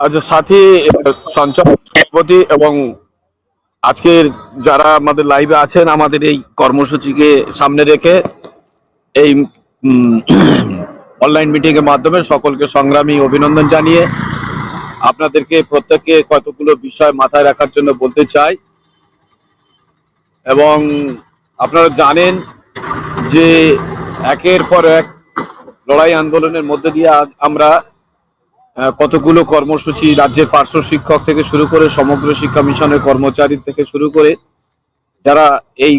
আচ্ছা সাথী সভাপতি এবং আজকের যারা আমাদের লাইভে আছেন, আমাদের এই কর্মসূচিকে সামনে রেখে এই অনলাইন মিটিং এর মাধ্যমে সকলকে সংগ্রামী অভিনন্দন জানিয়ে আপনাদেরকে প্রত্যেককে কতগুলো বিষয় মাথায় রাখার জন্য বলতে চাই। এবং আপনারা জানেন যে একের পর এক লড়াই আন্দোলনের মধ্যে দিয়ে আমরা কতগুলো কর্মসূচি রাজ্যের পার্শ্ব শিক্ষক থেকে শুরু করে সমগ্র শিক্ষা মিশনের কর্মচারী থেকে শুরু করে যারা এই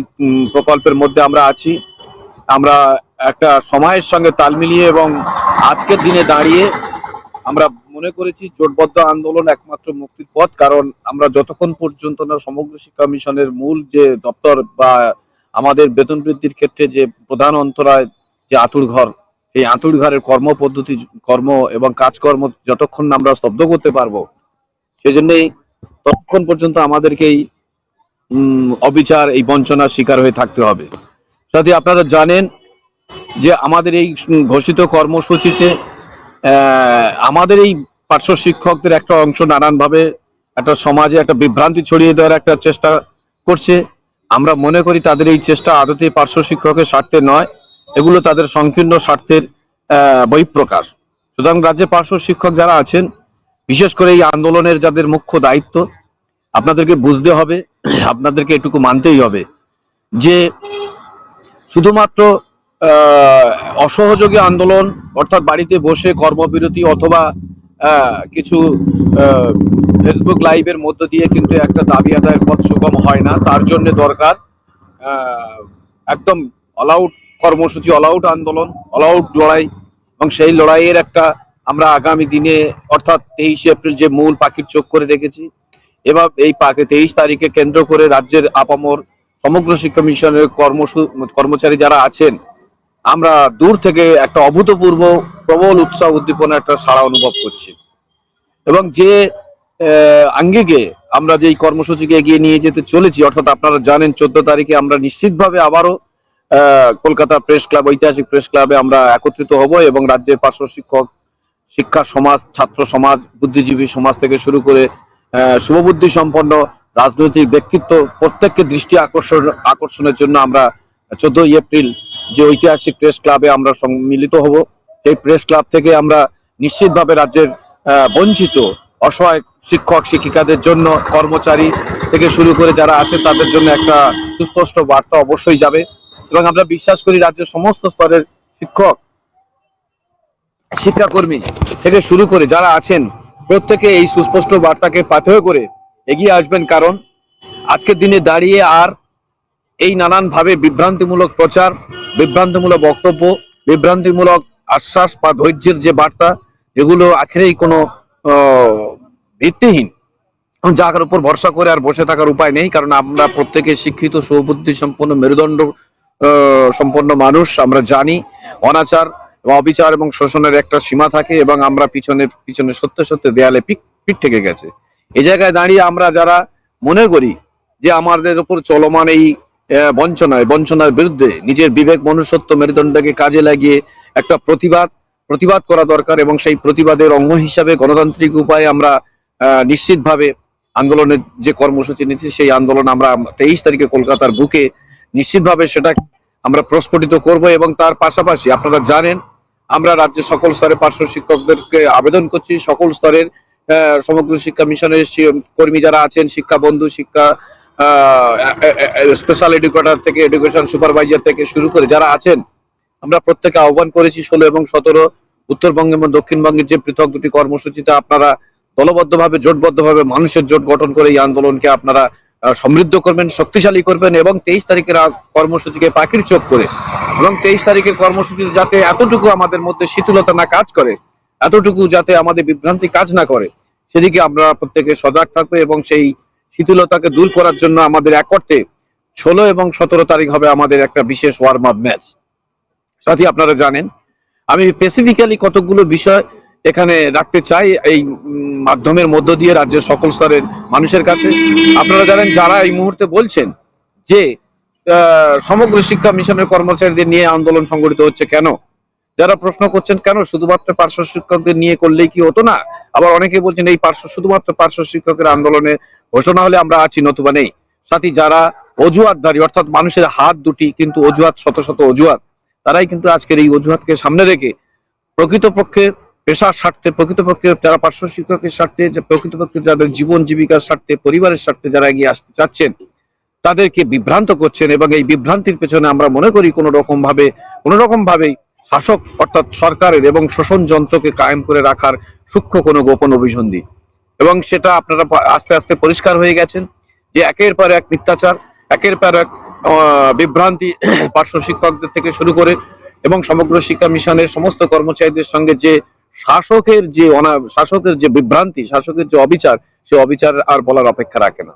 প্রকল্পের মধ্যে আমরা আছি, আমরা একটা সময়ের সঙ্গে তাল মিলিয়ে এবং আজকের দিনে দাঁড়িয়ে আমরা মনে করেছি জোটবদ্ধ আন্দোলন একমাত্র মুক্তির পথ, কারণ আমরা যতক্ষণ পর্যন্ত না সমগ্র শিক্ষা মিশনের মূল যে দপ্তর বা আমাদের বেতন বৃদ্ধির ক্ষেত্রে যে প্রধান অন্তরায় যে আতুর ঘর সেই আতুর ঘরের কর্ম পদ্ধতি কর্ম এবং কাজকর্ম যতক্ষণ না আমরা স্তব্ধ করতে পারব সেই সেজন্যই ততক্ষণ পর্যন্ত আমাদেরকে এই উম, অবিচার এই বঞ্চনার শিকার হয়ে থাকতে হবে। সাথে আপনারা জানেন যে আমাদের এই ঘোষিত কর্মসূচিতে আমাদের এই পার্শ্ব শিক্ষকদের একটা অংশ নানানভাবে একটা সমাজে একটা বিভ্রান্তি ছড়িয়ে দেওয়ার একটা চেষ্টা করছে। আমরা মনে করি তাদের এই চেষ্টা আদতে পার্শ্ব শিক্ষকের স্বার্থে নয়। এগুলো তাদের সংকীর্ণ স্বার্থের বহিঃপ্রকাশ। সুতরাং রাজ্যে পার্শ্ব শিক্ষক যারা আছেন, বিশেষ করে এই আন্দোলনের যাদের মুখ্য দায়িত্ব, আপনাদেরকে বুঝতে হবে, আপনাদেরকে এটুকু মানতেই হবে যে শুধুমাত্র অসহযোগী আন্দোলন, অর্থাৎ বাড়িতে বসে কর্মবিরতি অথবা কিছু ফেসবুক লাইভের মধ্য দিয়ে কিন্তু একটা দাবি আদায়ের পথ সুগম হয় না। তার জন্য দরকার একদম অল আউট কর্মসূচি অল আউট আন্দোলন অল আউট লড়াই, এবং সেই লড়াইয়ের একটা আমরা আগামী দিনে, অর্থাৎ তেইশে এপ্রিল যে মূল পাখির চোখ করে রেখেছি এবার এই পাকে তেইশ তারিখে কেন্দ্র করে রাজ্যের আপামর সমগ্র শিক্ষা মিশনের কর্মচারী যারা আছেন, আমরা দূর থেকে একটা অভূতপূর্ব, প্রবল উৎসাহ উদ্দীপনা একটা সাড়া অনুভব করছি। এবং যে আঙ্গিকে আমরা যে কর্মসূচিকে এগিয়ে নিয়ে যেতে চলেছি, অর্থাৎ আপনারা জানেন, চোদ্দ তারিখে আমরা নিশ্চিতভাবে আবারও কলকাতা প্রেস ক্লাব, ঐতিহাসিক প্রেস ক্লাবে আমরা একত্রিত হব এবং রাজ্যের পার্শ্ব শিক্ষক, শিক্ষা সমাজ, ছাত্র সমাজ, বুদ্ধিজীবী সমাজ থেকে শুরু করে শুভবুদ্ধি সম্পন্ন রাজনৈতিক ব্যক্তিত্ব প্রত্যেককে দৃষ্টি আকর্ষণ, আকর্ষণের জন্য আমরা চোদ্দই এপ্রিল যে ঐতিহাসিক প্রেস ক্লাবে আমরা সম্মিলিত হব, সেই প্রেস ক্লাব থেকে আমরা নিশ্চিতভাবে রাজ্যের বঞ্চিত, অসহায় শিক্ষক, শিক্ষিকাদের জন্য কর্মচারী থেকে শুরু করে যারা আছে তাদের জন্য একটা সুস্পষ্ট বার্তা অবশ্যই যাবে। এবং আমরা বিশ্বাস করি রাজ্যের সমস্ত স্তরের শিক্ষক, শিক্ষাকর্মী থেকে শুরু করে যারা আছেন, প্রত্যেকে এই সুস্পষ্ট বার্তাকে পাথেয় করে এগিয়ে আসবেন কারণ আজকের দিনে দাঁড়িয়ে আর এই নানান ভাবে বিভ্রান্তিমূলক প্রচার, বিভ্রান্তিমূলক বক্তব্য, বিভ্রান্তিমূলক আশ্বাস বা ধৈর্যের যে বার্তা, যেগুলো আখেরেই কোনো ভিত্তিহীন যার উপর ভরসা করে আর বসে থাকার উপায় নেই, কারণ আমরা প্রত্যেকে শিক্ষিত সুবুদ্ধি সম্পন্ন মেরুদণ্ড সম্পন্ন মানুষ, আমরা জানি, অনাচার অবিচার এবং শোষণের একটা সীমা থাকে এবং আমরা পিছনে পিছনে সত্য সত্য দেয়ালে পিঠ থেকে গেছে। এ জায়গায় দাঁড়িয়ে আমরা যারা মনে করি যে আমাদের উপর চলমান এই বঞ্চনায়, বঞ্চনার বিরুদ্ধে নিজের বিবেক, মনুষ্যত্ব, মেরুদণ্ডকে কাজে লাগিয়ে একটা প্রতিবাদ প্রতিবাদ করা দরকার এবং সেই প্রতিবাদের অঙ্গ হিসাবে গণতান্ত্রিক উপায়ে আমরা নিশ্চিতভাবে আন্দোলনের যে কর্মসূচি নিচ্ছি সেই আন্দোলন আমরা তেইশ তারিখে কলকাতার বুকে নিশ্চিতভাবে সেটা আমরা প্রস্ফুটিত করব এবং তার পাশাপাশি আপনারা জানেন, আমরা রাজ্যের সকল স্তরে পার্শ্ব শিক্ষকদেরকে আবেদন করছি। সকল স্তরের সমগ্র শিক্ষা মিশনের কর্মী যারা আছেন, শিক্ষা বন্ধু, শিক্ষা স্পেশাল এডুকেটর থেকে এডুকেশন সুপারভাইজার থেকে শুরু করে যারা আছেন, আমরা প্রত্যেকে আহ্বান করেছি ষোলো এবং সতেরো উত্তরবঙ্গে এবং দক্ষিণবঙ্গের যে পৃথক দুটি কর্মসূচিতে আপনারা দলবদ্ধভাবে, জোটবদ্ধভাবে, মানুষের জোট গঠন করে এই আন্দোলনকে আপনারা সমৃদ্ধ করবেন, শক্তিশালী করবেন এবং তেইশ তারিখের কর্মসূচিকে পাখির চোখ করে এবং তেইশ তারিখের কর্মসূচি যাতে এতটুকু আমাদের মধ্যে শীতলতা না কাজ করে, এতটুকু যাতে আমাদের বিভ্রান্তি কাজ না করে, সেদিকে আমরা প্রত্যেকে সজাগ থাকব এবং সেই শীতলতাকে দূর করার জন্য আমাদের এক অর্থে ষোলো এবং সতেরো তারিখ হবে আমাদের একটা বিশেষ ওয়ার্ম আপ ম্যাচ সাথী, আপনারা জানেন, আমি স্পেসিফিক্যালি কতগুলো বিষয় এখানে রাখতে চাই এই মাধ্যমের মধ্য দিয়ে রাজ্যের সকল স্তরের মানুষের কাছে। আপনারা জানেন যারা এই মুহূর্তে বলছেন যে সমগ্র শিক্ষা মিশনের কর্মচারীদের নিয়ে আন্দোলন সংগঠিত হচ্ছে কেন? যারা প্রশ্ন করছেন কেন শুধুমাত্র পার্শ্ব শিক্ষকদের নিয়ে করলেই কি হতো না? আবার অনেকে বলছেন এই পার্শ্ব, শুধুমাত্র পার্শ্ব শিক্ষকের আন্দোলনে ঘোষণা হলে আমরা আছি, নতুবা নেই। সাথী, যারা অজুহাতধারী, অর্থাৎ মানুষের হাত দুটি কিন্তু অজুহাত, শত শত অজুহাত, তারাই কিন্তু আজকের এই অজুহাতকে সামনে রেখে প্রকৃতপক্ষে পেশার স্বার্থে, প্রকৃতপক্ষে যারা পার্শ্ব শিক্ষকের স্বার্থে প্রকৃতপক্ষে যাদের জীবন জীবিকার স্বার্থে, পরিবারের স্বার্থে যারা এগিয়ে আসতে চাচ্ছেন, তাদেরকে বিভ্রান্ত করছেন এবং এই বিভ্রান্তির পেছনে আমরা মনে করি কোনো রকম ভাবে কোনো রকম ভাবেই শাসক অর্থাৎ সরকারের এবং শোষণ যন্ত্রকে কায়েম করে রাখার সূক্ষ্ম কোনো গোপন অভিসন্ধি। এবং সেটা আপনারা আস্তে আস্তে পরিষ্কার হয়ে গেছেন যে একের পর এক মিথ্যাচার, একের পর এক বিভ্রান্তি পার্শ্ব শিক্ষকদের থেকে শুরু করে এবং সমগ্র শিক্ষা মিশনের সমস্ত কর্মচারীদের সঙ্গে যে শাসকের যে অনা, শাসকের যে বিভ্রান্তি, শাসকের যে অবিচার, সে অবিচার আর বলার অপেক্ষা রাখে না।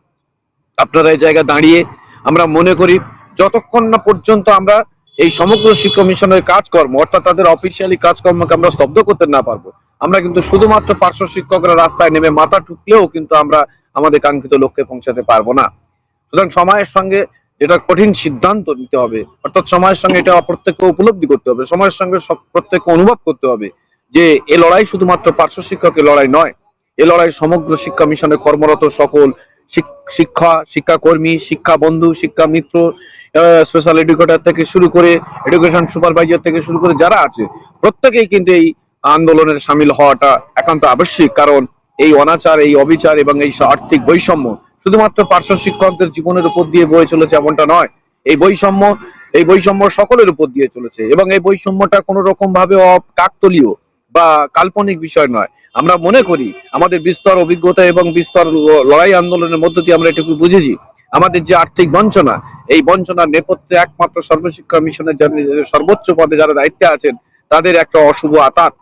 আপনারা এই জায়গায় দাঁড়িয়ে আমরা মনে করি, যতক্ষণ না পর্যন্ত আমরা এই সমগ্র শিক্ষা মিশনের কাজকর্ম, অর্থাৎ তাদের অফিসিয়ালি কাজকর্মকে আমরা স্তব্ধ করতে না পারব, আমরা কিন্তু শুধুমাত্র পার্শ্ব শিক্ষকরা রাস্তায় নেমে মাথা ঠুকলেও কিন্তু আমরা আমাদের কাঙ্ক্ষিত লক্ষ্যে পৌঁছাতে পারব না। সুতরাং সময়ের সঙ্গে যেটা কঠিন সিদ্ধান্ত নিতে হবে, অর্থাৎ সময়ের সঙ্গে এটা প্রত্যেককে উপলব্ধি করতে হবে, সময়ের সঙ্গে প্রত্যেককে অনুভব করতে হবে যে এ লড়াই শুধুমাত্র পার্শ্ব শিক্ষকের লড়াই নয়, এ লড়াই সমগ্র শিক্ষা মিশনে কর্মরত সকল শিক- শিক্ষা, শিক্ষাকর্মী, শিক্ষা বন্ধু, শিক্ষা মিত্র স্পেশাল এডুকেটর থেকে শুরু করে এডুকেশন সুপারভাইজার থেকে শুরু করে যারা আছে, প্রত্যেকেই কিন্তু এই আন্দোলনের সামিল হওয়াটা একান্ত আবশ্যিক। কারণ এই অনাচার, এই অবিচার এবং এই আর্থিক বৈষম্য শুধুমাত্র পার্শ্ব শিক্ষকদের জীবনের উপর দিয়ে বয়ে চলেছে এমনটা নয়। এই বৈষম্য এই বৈষম্য সকলের উপর দিয়ে চলেছে এবং এই বৈষম্যটা কোনো রকম ভাবে কাকতলীয় বা কাল্পনিক বিষয় নয়। আমরা মনে করি আমাদের বিস্তর অভিজ্ঞতা এবং বিস্তর লড়াই আন্দোলনের মধ্য দিয়ে আমরা এটুকু বুঝেছি। আমাদের যে আর্থিক বঞ্চনা, এই বঞ্চনার নেপথ্যে একমাত্র সর্বশিক্ষা মিশনের সর্বোচ্চ পদে যারা দায়িত্বে আছেন, তাদের একটা অশুভ আতাত।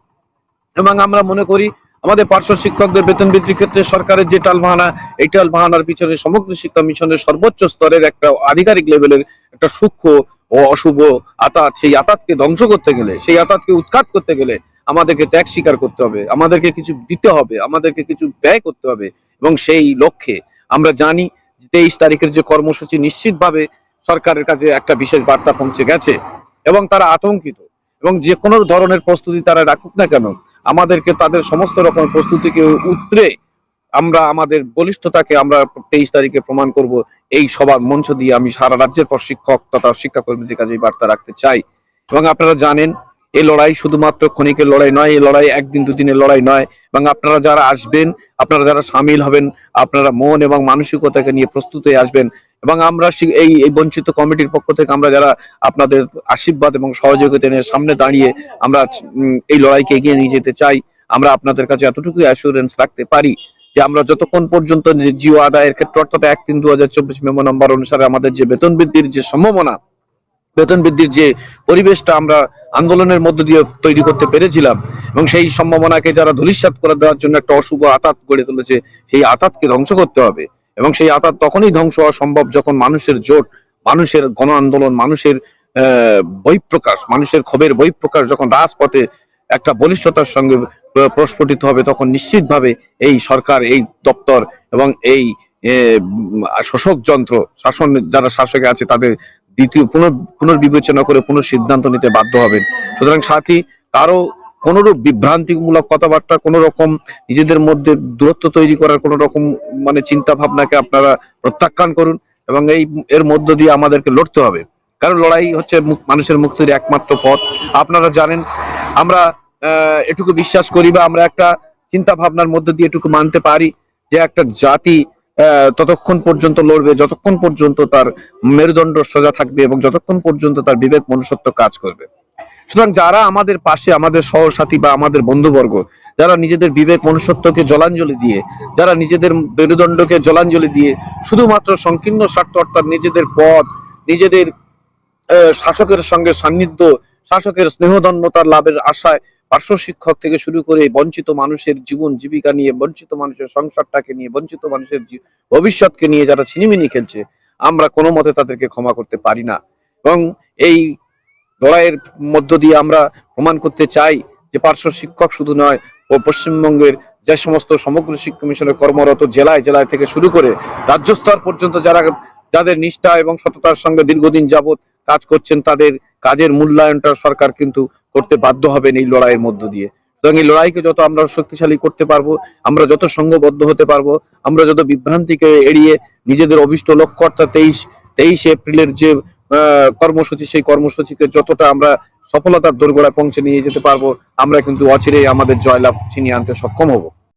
এবং আমরা মনে করি আমাদের পার্শ্ব শিক্ষকদের বেতন বৃদ্ধির ক্ষেত্রে সরকারের যে টালবাহানা এই টালবাহানার পিছনে সমগ্র শিক্ষা মিশনের সর্বোচ্চ স্তরের একটা আধিকারিক লেভেলের একটা সূক্ষ্ম ও অশুভ আতাত। সেই আতাতকে ধ্বংস করতে গেলে, সেই আতাতকে উৎখাত করতে গেলে আমাদেরকে ত্যাগ স্বীকার করতে হবে, আমাদেরকে কিছু দিতে হবে, আমাদেরকে কিছু ব্যয় করতে হবে এবং সেই লক্ষ্যে আমরা জানি তেইশ তারিখের যে কর্মসূচি নিশ্চিতভাবে সরকারের কাছে একটা বিশেষ বার্তা পৌঁছে গেছে এবং তারা আতঙ্কিত এবং যে কোনো ধরনের প্রস্তুতি তারা রাখুক না কেন, আমাদেরকে তাদের সমস্ত রকম প্রস্তুতিকে উতরে আমরা আমাদের বলিষ্ঠতাকে আমরা তেইশ তারিখে প্রমাণ করব, এই সবার মঞ্চ দিয়ে আমি সারা রাজ্যের পর শিক্ষক তথা শিক্ষাকর্মীদের কাছে এই বার্তা রাখতে চাই এবং আপনারা জানেন এই লড়াই শুধুমাত্র ক্ষণিকের লড়াই নয়, এই লড়াই একদিন দুদিনের লড়াই নয়। এবং আপনারা যারা আসবেন, আপনারা যারা সামিল হবেন, আপনারা মন এবং মানসিকতাকে নিয়ে প্রস্তুত হয়ে আসবেন। এবং আমরা এই এই বঞ্চিত কমিটির পক্ষ থেকে আমরা যারা আপনাদের আশীর্বাদ এবং সহযোগিতা নিয়ে সামনে দাঁড়িয়ে আমরা এই লড়াইকে এগিয়ে নিয়ে যেতে চাই, আমরা আপনাদের কাছে এতটুকু অ্যাসুরেন্স রাখতে পারি যে আমরা যতক্ষণ পর্যন্ত জিও আদায়ের ক্ষেত্রে, অর্থাৎ এক তিন দু হাজার চব্বিশ মেমো নম্বর অনুসারে আমাদের যে বেতন বৃদ্ধির যে সম্ভাবনা, বেতন বৃদ্ধির যে পরিবেশটা আমরা আন্দোলনের মধ্য দিয়ে তৈরি করতে পেরেছিলাম এবং সেই সম্ভাবনাকে যারা ধূলিসাৎ করে দেওয়ার জন্য একটা অশুভ আতাত গড়ে তুলেছে, সেই আতাতকে ধ্বংস করতে হবে। এবং সেই আতাত তখনই ধ্বংস হওয়া সম্ভব যখন মানুষের জোট, মানুষের গণ আন্দোলন মানুষের বহিঃপ্রকাশ, মানুষের ক্ষোভের বহিঃপ্রকাশ যখন রাজপথে একটা বলিষ্ঠতার সঙ্গে প্রস্ফুটিত হবে, তখন নিশ্চিতভাবে এই সরকার, এই দপ্তর এবং এই শোষক যন্ত্র, শাসন, যারা শাসকে আছে তাদের দ্বিতীয় পুনর পুনর্বিবেচনা করে পুনঃ সিদ্ধান্ত নিতে বাধ্য হবেন। সুতরাং সাথী, কারও কোনরূপ বিভ্রান্তিমূলক কথাবার্তা কোন রকম নিজেদের মধ্যে দূরত্ব তৈরি করার কোন রকম মানে চিন্তা ভাবনাকে আপনারা প্রত্যাখ্যান করুন এবং এই এর মধ্য দিয়ে আমাদেরকে লড়তে হবে। কারণ লড়াই হচ্ছে মানুষের মুক্তির একমাত্র পথ। আপনারা জানেন, আমরা এটুকু বিশ্বাস করি বা আমরা একটা চিন্তা ভাবনার মধ্য দিয়ে এটুকু মানতে পারি যে একটা জাতি ততক্ষণ পর্যন্ত লড়বে, যতক্ষণ পর্যন্ত তার মেরুদণ্ড সোজা থাকবে এবং যতক্ষণ পর্যন্ত তার বিবেক মনুষ্যত্ব কাজ করবে। সুতরাং যারা আমাদের পাশে, আমাদের সহসাথী বা আমাদের বন্ধুবর্গ, যারা নিজেদের বিবেক মনুষ্যত্বকে জলাঞ্জলি দিয়ে, যারা নিজেদের মেরুদণ্ডকে জলাঞ্জলি দিয়ে শুধুমাত্র সংকীর্ণ স্বার্থ অর্থাৎ নিজেদের পদ নিজেদের শাসকের সঙ্গে সান্নিধ্য, শাসকের স্নেহদন্যতার লাভের আশায় পার্শ্ব শিক্ষক থেকে শুরু করে বঞ্চিত মানুষের জীবন জীবিকা নিয়ে, বঞ্চিত মানুষের সংসারটাকে নিয়ে, বঞ্চিত মানুষের ভবিষ্যৎকে নিয়ে যারা ছিনিমিনি খেলছে, আমরা কোনো মতে তাদেরকে ক্ষমা করতে পারি না। এবং এই লড়াইয়ের মধ্য দিয়ে আমরা প্রমাণ করতে চাই যে পার্শ্ব শিক্ষক শুধু নয়, ও পশ্চিমবঙ্গের যে সমস্ত সমগ্র শিক্ষা মিশনে কর্মরত জেলায় জেলায় থেকে শুরু করে রাজ্য স্তর পর্যন্ত যারা, যাদের নিষ্ঠা এবং সততার সঙ্গে দীর্ঘদিন যাবৎ কাজ করছেন, তাদের কাজের মূল্যায়নটা সরকার কিন্তু করতে বাধ্য হবেন এই লড়াইয়ের মধ্য দিয়ে। সুতরাং এই লড়াইকে যত আমরা শক্তিশালী করতে পারব, আমরা যত সংঘবদ্ধ হতে পারব, আমরা যত বিভ্রান্তিকে এড়িয়ে নিজেদের অভিষ্ট লক্ষ্য অর্থাৎ তেইশ তেইশ এপ্রিলের যে কর্মসূচি, সেই কর্মসূচিকে যতটা আমরা সফলতার দোরগোড়ায় পৌঁছে নিয়ে যেতে পারব, আমরা কিন্তু অচিরেই আমাদের জয়লাভ ছিনিয়ে আনতে সক্ষম হব।